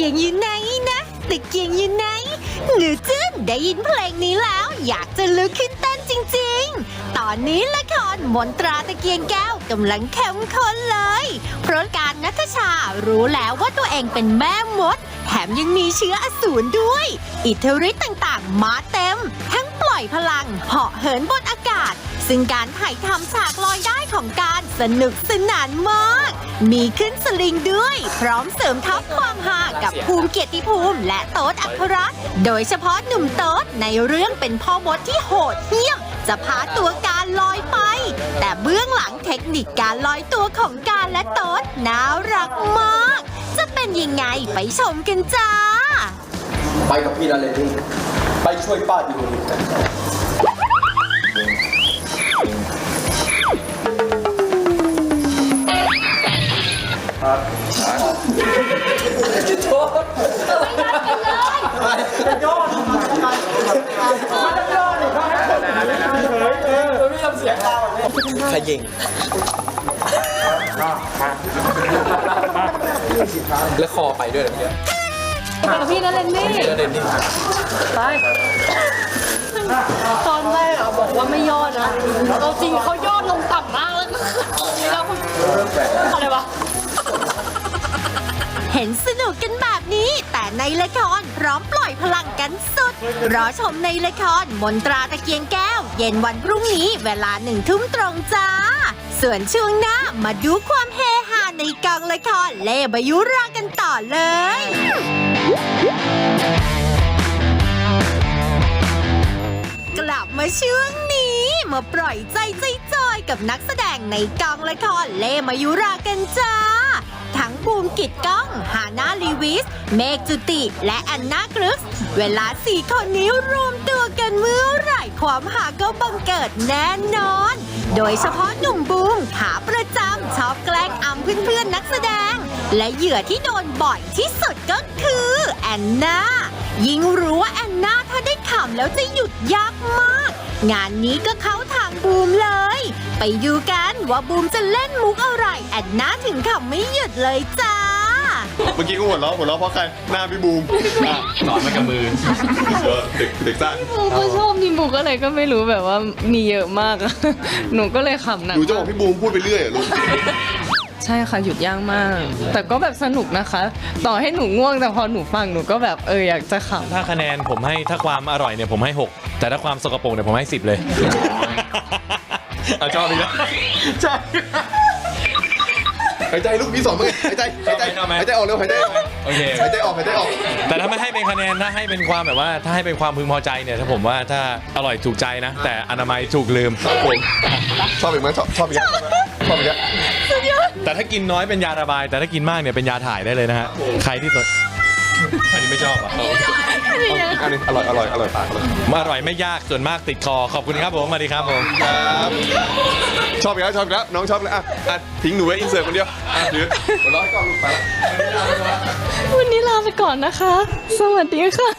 เกียงอยู่ไหนนะตะเกียงอยู่ไหนหนูจื้นได้ยินเพลงนี้แล้ว อยากจะลุกขึ้นเต้นจริง ๆ ตอนนี้ละครมนตราตะเกียงแก้วกำลังเข้มข้นเลย เพราะการนัทชารู้แล้วว่าตัวเองเป็นแม่มด แถมยังมีเชื้ออสูรด้วย อิทธิฤทธิ์ต่างๆ มาเต็ม ทั้งปล่อยพลังเหาะเหินบนอากาศ ซึ่งการถ่ายทำฉากลอยได้ของการสนุกสนานมาก มีขึ้นสลิงด้วย พร้อมเสริมทัพความฮากับภูมิเกียรติภูมิและโต๊ดอัครรัตน์โดยเฉพาะหนุ่มโต๊ดในเรื่องเป็นพ่อมดที่โหดเหี้ยม จะพาตัวการลอยไป แต่เบื้องหลังเทคนิคการลอยตัวของการและโต๊ดน่ารักมาก จะเป็นยังไงไปชมกันจ้า ไปกับพี่นั่นเลยนี่ไปช่วยป้าดู ขยิงแล้วคอไปด้วยนะเมื่อกี้ไปกับพี่นะเลนนี่แล้วเดนนี่ไปตอนแรกอะบอกว่าไม่ยอดนะเราจริงเขายอดลงต่ำมากแล้วก็เราอะไรวะ เห็นสนุกกันแบบนี้แต่ ในละครพร้อมปล่อยพลังกันสุด รอชมในละครมนตราตะเกียงแก้ว เย็นวันพรุ่งนี้เวลาหนึ่งทุ่มตรงจ้า ส่วนช่วงหน้ามาดูความเฮฮาในกองละครเล่บายุรากันต่อเลยกลับมาช่วงนี้ มาปล่อยใจใจจอยกับนักแสดงในกองละครเล่มายุรากันจ้า ทั้งบูมกิดก้อง ฮาน่าลีวิส เมกจุติ และแอนนากรึกเวลาสี่คนนี้รวมตัวกันเมื่อไหร่ความหาก็บังเกิดแน่นอน โดยเฉพาะหนุ่มบูมขาประจำชอบแกล้งอำเพื่อนๆนักแสดง และเหยื่อที่โดนบ่อยที่สุดก็คือแอนนายิ่งรู้ว่าแอนนาถ้าได้ขำแล้วจะหยุดยากมาก งานนี้ก็เข้าทางบูมเลย ไปดูกัน ว่าบูมจะเล่นมุกอะไร แอนนาถึงขำไม่หยุดเลยจ้า เมื่อกี้ก็หัวเราะหัวเราะเพราะใครหน้าพี่บูมอะสอนมากับมือเออเด็กเด็กซ่าหนูก็ชอบนิมูกอะไรก็ไม่รู้แบบว่ามีเยอะมากอะหนูก็เลยขำหนักหนูจะบอกพี่บูมพูดไปเรื่อยเหรอลูกใช่ค่ะหยุดยากมาก แต่ก็แบบสนุกนะคะ ต่อให้หนูง่วงแต่พอหนูฟังหนูก็แบบเอออยากจะขำ ถ้าคะแนนผมให้ถ้าความอร่อยเนี่ยผมให้ 6 แต่ถ้าความสกปรกเนี่ยผมให้ 10 เลย อะชอบดีนะใช่หายใจลูกพี่สอนมาไงหายใจหายใจเอาไหมหายใจออกเร็วหายใจออกโอเค หายใจออกหายใจออก แต่ถ้าไม่ให้เป็นคะแนนถ้าให้เป็นความแบบว่าถ้าให้เป็นความพึงพอใจเนี่ยถ้าผมว่าถ้าอร่อยถูกใจนะ แต่อนามัยถูกลืมผมชอบอีกไหมชอบชอบอีกไหมชอบอีกไหมแต่ถ้ากินน้อยเป็นยาระบาย แต่ถ้ากินมากเนี่ยเป็นยาถ่ายได้เลยนะฮะใครที่สนอันนี้ไม่ชอบอะ อันนี้อร่อยอร่อยอร่อยปากอร่อยมาอร่อยไม่ยากส่วนมากติดคอขอบคุณครับผมสวัสดีครับผมครับชอบอีกแล้วชอบอีกแล้วน้องชอบเลยอะอะทิ้งหนูไว้อินเสิร์ตคนเดียวอะถือหัวเราะให้กล้องลูกไปละวันนี้ลาไปก่อนนะคะ สวัสดีค่ะ